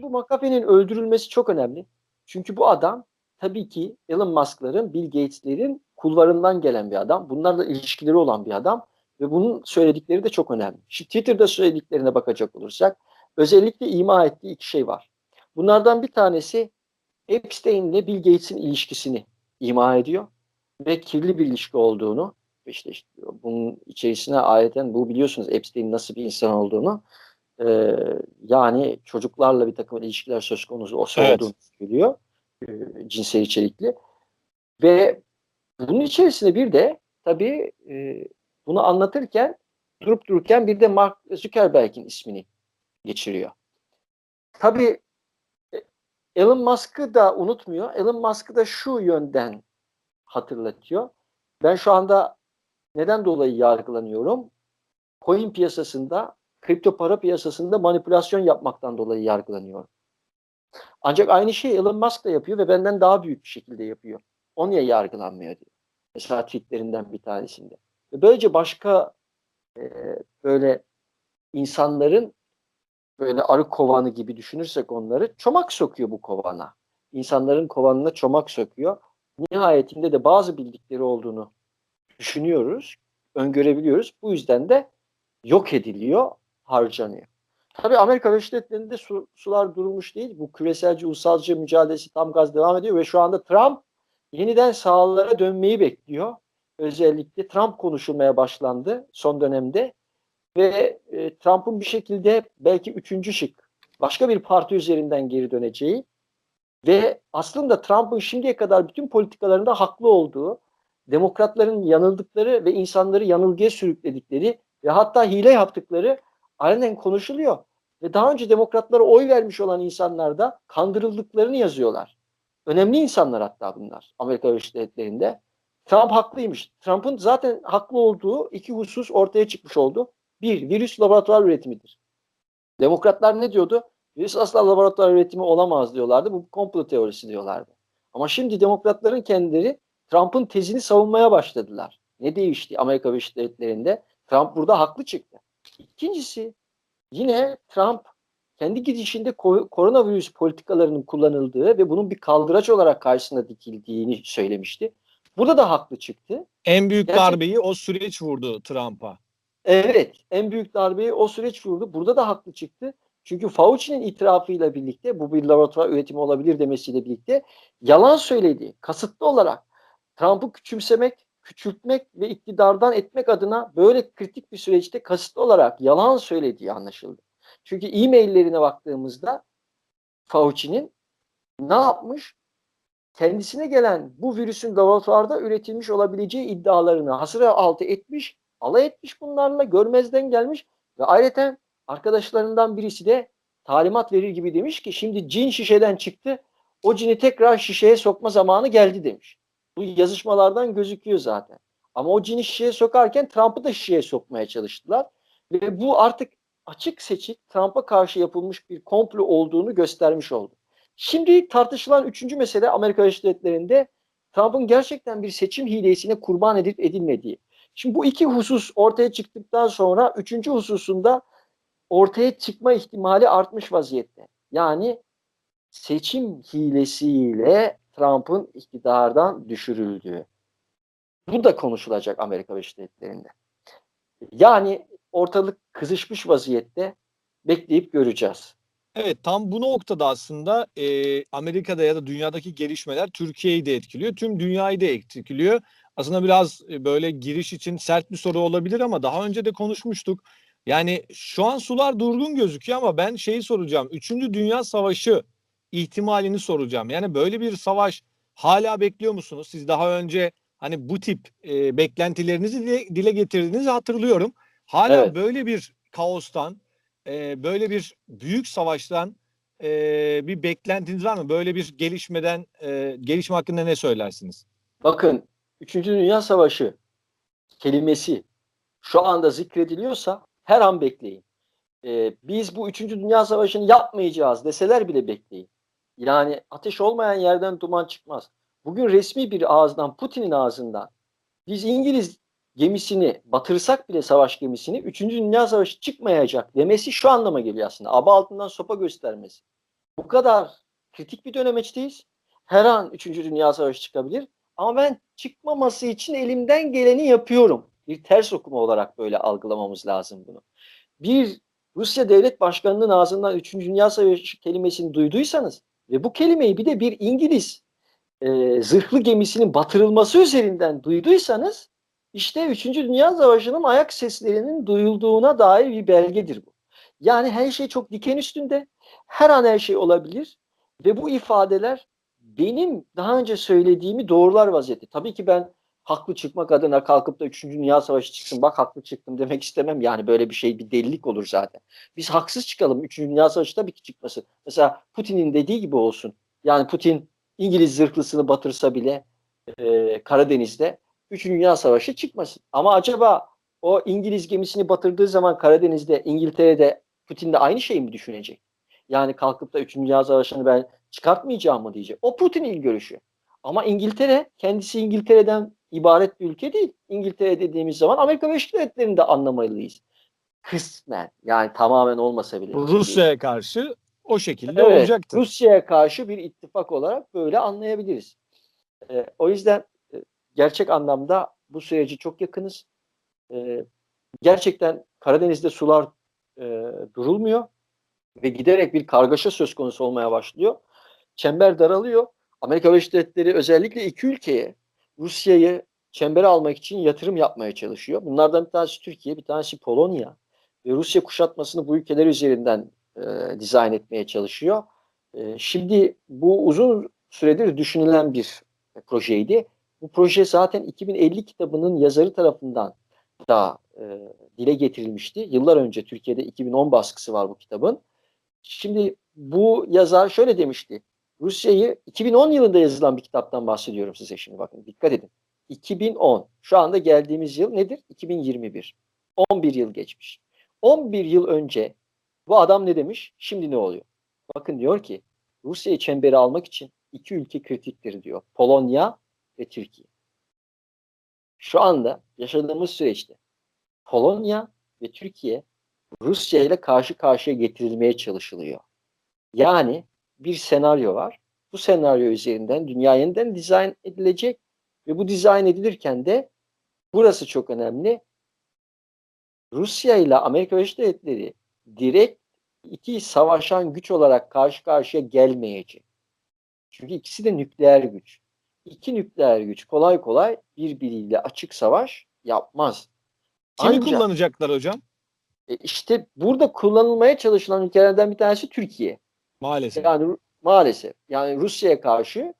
Bu McAfee'nin öldürülmesi çok önemli. Çünkü bu adam tabii ki Elon Musk'ların, Bill Gates'lerin kulvarından gelen bir adam. Bunlarla ilişkileri olan bir adam ve bunun söyledikleri de çok önemli. Şimdi Twitter'da söylediklerine bakacak olursak özellikle ima ettiği iki şey var. Bunlardan bir tanesi Epstein ile Bill Gates'in ilişkisini ima ediyor ve kirli bir ilişki olduğunu işte, işte bunun içerisine ayeten bu biliyorsunuz Epstein nasıl bir insan olduğunu e, yani çocuklarla bir takım ilişkiler söz konusu o Evet. olduğunu söylüyor e, cinsel içerikli ve bunun içerisinde bir de tabii e, bunu anlatırken durup dururken bir de Mark Zuckerberg'in ismini geçiriyor. Tabii e, Elon Musk'ı da unutmuyor. Elon Musk'ı da şu yönden hatırlatıyor. Ben şu anda neden dolayı yargılanıyorum? Coin piyasasında, kripto para piyasasında manipülasyon yapmaktan dolayı yargılanıyorum. Ancak aynı şeyi Elon Musk da yapıyor ve benden daha büyük bir şekilde yapıyor. O niye yargılanmıyor diyor. Mesela tweetlerinden bir tanesinde. Ve böylece başka e, böyle insanların böyle arı kovanı gibi düşünürsek onları çomak sokuyor bu kovana. İnsanların kovanına çomak sokuyor. Nihayetinde de bazı bildikleri olduğunu düşünüyoruz, öngörebiliyoruz. Bu yüzden de yok ediliyor, harcanıyor. Tabii Amerika Birleşik Devletleri'nde su, sular durulmuş değil. Bu küreselci, ulusalcı mücadelesi tam gaz devam ediyor ve şu anda Trump yeniden sahalara dönmeyi bekliyor. Özellikle Trump konuşulmaya başlandı son dönemde ve e, Trump'ın bir şekilde belki üçüncü şık başka bir parti üzerinden geri döneceği ve aslında Trump'ın şimdiye kadar bütün politikalarında haklı olduğu, demokratların yanıldıkları ve insanları yanılgıya sürükledikleri ve hatta hile yaptıkları aynen konuşuluyor. Ve daha önce demokratlara oy vermiş olan insanlar da kandırıldıklarını yazıyorlar. Önemli insanlar hatta bunlar Amerika Birleşik Devletleri'nde. Trump haklıymış. Trump'ın zaten haklı olduğu iki husus ortaya çıkmış oldu. Bir, virüs laboratuvar üretimidir. Demokratlar ne diyordu? Virüs asla laboratuvar üretimi olamaz diyorlardı. Bu komplo teorisi diyorlardı. Ama şimdi demokratların kendileri Trump'ın tezini savunmaya başladılar. Ne değişti Amerika Birleşik Devletleri'nde? Trump burada haklı çıktı. İkincisi yine Trump kendi gidişinde ko- koronavirüs politikalarının kullanıldığı ve bunun bir kaldıraç olarak karşısına dikildiğini söylemişti. Burada da haklı çıktı. En büyük Gerçek- darbeyi o süreç vurdu Trump'a. Evet, en büyük darbeyi o süreç vurdu. Burada da haklı çıktı. Çünkü Fauci'nin itirafıyla birlikte bu bir laboratuvar üretimi olabilir demesiyle birlikte yalan söylediği, kasıtlı olarak Trump'ı küçümsemek, küçültmek ve iktidardan etmek adına böyle kritik bir süreçte kasıtlı olarak yalan söylediği anlaşıldı. Çünkü e-maillerine baktığımızda Fauci'nin ne yapmış? Kendisine gelen bu virüsün laboratuvarda üretilmiş olabileceği iddialarını hasıra altı etmiş, alay etmiş bunlarla, görmezden gelmiş ve ayrıca arkadaşlarından birisi de talimat verir gibi demiş ki şimdi cin şişeden çıktı, o cini tekrar şişeye sokma zamanı geldi demiş. Bu yazışmalardan gözüküyor zaten. Ama o cini şişeye sokarken Trump'ı da şişeye sokmaya çalıştılar. Ve bu artık açık seçik Trump'a karşı yapılmış bir komplo olduğunu göstermiş oldu. Şimdi tartışılan üçüncü mesele Amerika Birleşik Devletleri'nde Trump'ın gerçekten bir seçim hilesine kurban edip edilmediği. Şimdi bu iki husus ortaya çıktıktan sonra üçüncü hususunda ortaya çıkma ihtimali artmış vaziyette. Yani seçim hilesiyle Trump'ın iktidardan düşürüldüğü. Bu da konuşulacak Amerika Birleşik Devletleri'nde. Yani ortalık kızışmış vaziyette bekleyip göreceğiz. Evet tam bu noktada aslında e, Amerika'da ya da dünyadaki gelişmeler Türkiye'yi de etkiliyor. Tüm dünyayı da etkiliyor. Aslında biraz e, böyle giriş için sert bir soru olabilir ama daha önce de konuşmuştuk. Yani şu an sular durgun gözüküyor ama ben şeyi soracağım. Üçüncü Dünya Savaşı ihtimalini soracağım. Yani böyle bir savaş hala bekliyor musunuz? Siz daha önce hani bu tip e, beklentilerinizi dile, dile getirdiğinizi hatırlıyorum. Hala Evet. böyle bir kaostan, e, böyle bir büyük savaştan e, bir beklentiniz var mı? Böyle bir gelişmeden, e, gelişme hakkında ne söylersiniz? Bakın 3. Dünya Savaşı kelimesi şu anda zikrediliyorsa her an bekleyin. Ee, biz bu 3. Dünya Savaşı'nı yapmayacağız deseler bile bekleyin. Yani ateş olmayan yerden duman çıkmaz. Bugün resmi bir ağızdan, Putin'in ağzından biz İngiliz gemisini batırsak bile savaş gemisini 3. Dünya Savaşı çıkmayacak demesi şu anlama geliyor aslında. Aba altından sopa göstermesi. Bu kadar kritik bir dönemeçteyiz. Her an 3. Dünya Savaşı çıkabilir. Ama ben çıkmaması için elimden geleni yapıyorum. Bir ters okuma olarak böyle algılamamız lazım bunu. Bir Rusya devlet başkanının ağzından 3. Dünya Savaşı kelimesini duyduysanız ve bu kelimeyi bir de bir İngiliz e, zırhlı gemisinin batırılması üzerinden duyduysanız işte 3. Dünya Savaşı'nın ayak seslerinin duyulduğuna dair bir belgedir bu. Yani her şey çok diken üstünde. Her an her şey olabilir ve bu ifadeler benim daha önce söylediğimi doğrular vaziyette. Tabii ki ben haklı çıkmak adına kalkıp da 3. Dünya Savaşı çıksın bak haklı çıktım demek istemem. Yani böyle bir şey bir delilik olur zaten. Biz haksız çıkalım. 3. Dünya Savaşı tabii ki çıkmasın. Mesela Putin'in dediği gibi olsun. Yani Putin İngiliz zırhlısını batırsa bile e, Karadeniz'de 3. Dünya Savaşı çıkmasın. Ama acaba o İngiliz gemisini batırdığı zaman Karadeniz'de İngiltere'de Putin de aynı şeyi mi düşünecek? Yani kalkıp da 3. Dünya Savaşı'nı ben çıkartmayacağım mı diyecek. O Putin'in görüşü. Ama İngiltere kendisi İngiltere'den ibaret bir ülke değil. İngiltere dediğimiz zaman Amerika Birleşik Devletleri'ni de anlamalıyız. Kısmen yani tamamen olmasa bile. Rusya'ya karşı o şekilde Evet, olacaktır. Rusya'ya karşı bir ittifak olarak böyle anlayabiliriz. Ee, o yüzden e, gerçek anlamda bu süreci çok yakınız. Ee, gerçekten Karadeniz'de sular e, durulmuyor ve giderek bir kargaşa söz konusu olmaya başlıyor. Çember daralıyor. Amerika Birleşik Devletleri özellikle iki ülkeye Rusya'yı çembere almak için yatırım yapmaya çalışıyor. Bunlardan bir tanesi Türkiye, bir tanesi Polonya. Ve Rusya kuşatmasını bu ülkeler üzerinden e, dizayn etmeye çalışıyor. E, şimdi bu uzun süredir düşünülen bir projeydi. Bu proje zaten 2050 kitabının yazarı tarafından da e, dile getirilmişti. Yıllar önce Türkiye'de 2010 baskısı var bu kitabın. Şimdi bu yazar şöyle demişti. Rusya'yı 2010 yılında yazılan bir kitaptan bahsediyorum size şimdi bakın dikkat edin. 2010. Şu anda geldiğimiz yıl nedir? 2021. 11 yıl geçmiş. 11 yıl önce bu adam ne demiş? Şimdi ne oluyor? Bakın diyor ki Rusya'yı çembere almak için iki ülke kritiktir diyor. Polonya ve Türkiye. Şu anda yaşadığımız süreçte Polonya ve Türkiye Rusya ile karşı karşıya getirilmeye çalışılıyor. Yani bir senaryo var. Bu senaryo üzerinden dünya yeniden dizayn edilecek ve bu dizayn edilirken de burası çok önemli. Rusya ile Amerika Birleşik Devletleri direkt iki savaşan güç olarak karşı karşıya gelmeyecek. Çünkü ikisi de nükleer güç. İki nükleer güç kolay kolay birbiriyle açık savaş yapmaz. Kimi Ancak- kullanacaklar hocam? E işte burada kullanılmaya çalışılan ülkelerden bir tanesi Türkiye. Maalesef. Yani maalesef yani Rusya'ya karşı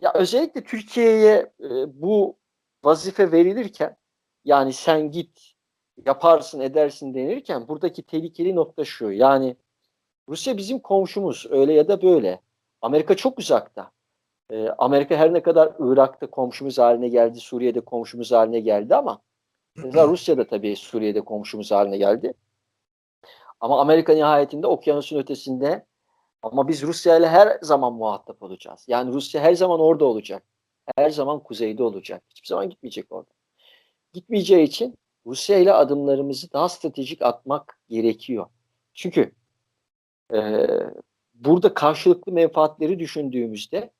ya özellikle Türkiye'ye e, bu vazife verilirken yani sen git yaparsın edersin denirken buradaki tehlikeli nokta şu yani Rusya bizim komşumuz öyle ya da böyle. Amerika çok uzakta. E, Amerika her ne kadar Irak'ta komşumuz haline geldi, Suriye'de komşumuz haline geldi ama mesela Rusya da tabii Suriye'de komşumuz haline geldi. Ama Amerika nihayetinde okyanusun ötesinde ama biz Rusya ile her zaman muhatap olacağız. Yani Rusya her zaman orada olacak. Her zaman kuzeyde olacak. Hiçbir zaman gitmeyecek orada. Gitmeyeceği için Rusya ile adımlarımızı daha stratejik atmak gerekiyor. Çünkü e, burada karşılıklı menfaatleri düşündüğümüzde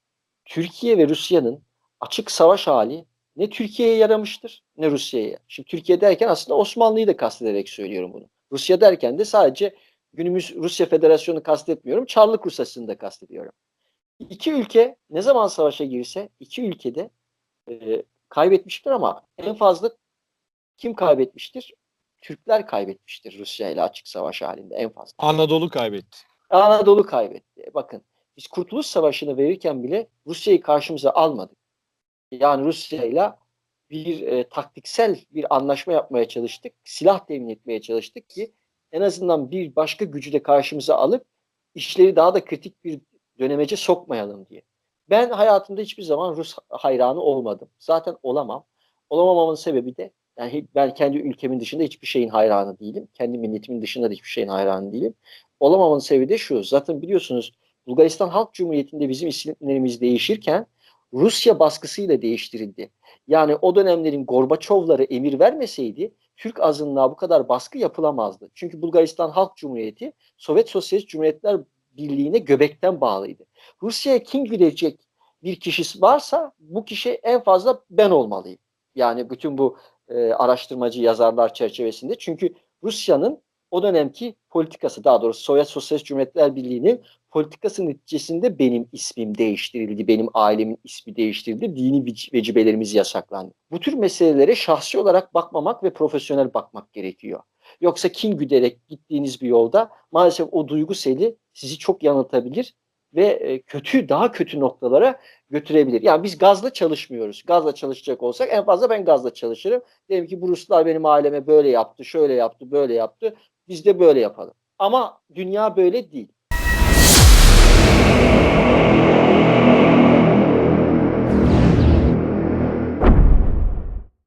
Türkiye ve Rusya'nın açık savaş hali ne Türkiye'ye yaramıştır ne Rusya'ya. Şimdi Türkiye derken aslında Osmanlı'yı da kastederek söylüyorum bunu. Rusya derken de sadece günümüz Rusya Federasyonu kastetmiyorum. Çarlık Rusyası'nı da kastediyorum. İki ülke ne zaman savaşa girse iki ülkede e, kaybetmiştir ama en fazla kim kaybetmiştir? Türkler kaybetmiştir Rusya ile açık savaş halinde en fazla. Anadolu kaybetti. Anadolu kaybetti. Bakın biz Kurtuluş Savaşı'nı verirken bile Rusya'yı karşımıza almadık. Yani Rusya ile bir e, taktiksel bir anlaşma yapmaya çalıştık. Silah temin etmeye çalıştık ki en azından bir başka gücü de karşımıza alıp işleri daha da kritik bir dönemece sokmayalım diye. Ben hayatımda hiçbir zaman Rus hayranı olmadım. Zaten olamam. Olamamamın sebebi de yani ben kendi ülkemin dışında hiçbir şeyin hayranı değilim. Kendi milletimin dışında da hiçbir şeyin hayranı değilim. Olamamın sebebi de şu. Zaten biliyorsunuz Bulgaristan Halk Cumhuriyeti'nde bizim isimlerimiz değişirken Rusya baskısıyla değiştirildi. Yani o dönemlerin Gorbaçovları emir vermeseydi Türk azınlığa bu kadar baskı yapılamazdı. Çünkü Bulgaristan Halk Cumhuriyeti Sovyet Sosyalist Cumhuriyetler Birliği'ne göbekten bağlıydı. Rusya'ya kim gidecek bir kişi varsa bu kişi en fazla ben olmalıyım. Yani bütün bu e, araştırmacı yazarlar çerçevesinde. Çünkü Rusya'nın o dönemki politikası daha doğrusu Sovyet Sosyalist Cumhuriyetler Birliği'nin politikası neticesinde benim ismim değiştirildi, benim ailemin ismi değiştirildi, dini vecibelerimiz yasaklandı. Bu tür meselelere şahsi olarak bakmamak ve profesyonel bakmak gerekiyor. Yoksa kin güderek gittiğiniz bir yolda maalesef o duygu seli sizi çok yanıltabilir ve e, kötü daha kötü noktalara götürebilir. Yani biz gazla çalışmıyoruz. Gazla çalışacak olsak en fazla ben gazla çalışırım. Derim ki bu Ruslar benim aileme böyle yaptı, şöyle yaptı, böyle yaptı. Biz de böyle yapalım. Ama dünya böyle değil.